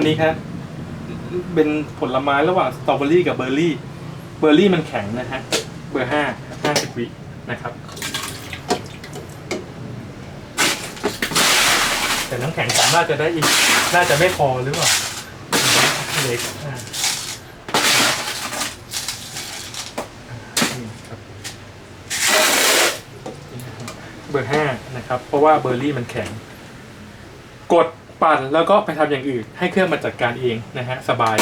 อันนี้ครับเป็นผลไม้ระหว่างสตรอเบอรี่กับเบอร์รี่ เบอร์รี่มันแข็งนะฮะ เบอร์ห้าห้าสิบวินะครับ แต่น้ำแข็งสามารถจะได้อีก น่าจะไม่พอหรือเปล่าเล็กเบอร์ห้านะครับ เพราะว่าเบอร์รี่มันแข็ง กด ปั่นแล้วก็ไปทำอย่างอื่นให้เครื่องมันจัดการเองนะฮะสบาย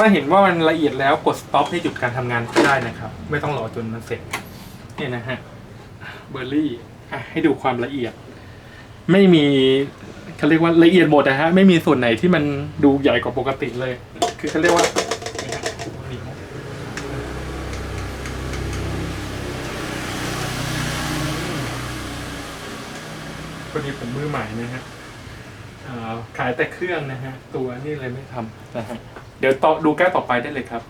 ถ้าเห็นว่ามันละเอียดแล้วกด stop ให้หยุดการทำงานได้นะครับ ไม่ต้องรอจนมันเสร็จเนี่ยนะฮะเบอร์รี่อะให้ดูความละเอียด ไม่มีเขาเรียกว่าละเอียดหมดนะฮะไม่มีส่วนไหนที่มันดูใหญ่กว่าปกติเลย คือเขาเรียกว่านี่ฮะนี่ฮะพอดีผมมือใหม่นะฮะขายแต่เครื่องนะฮะ ตัวนี่เลยไม่ทำนะฮะ เดี๋ยวต่อดูแก้วต่อไปได้เลยครับ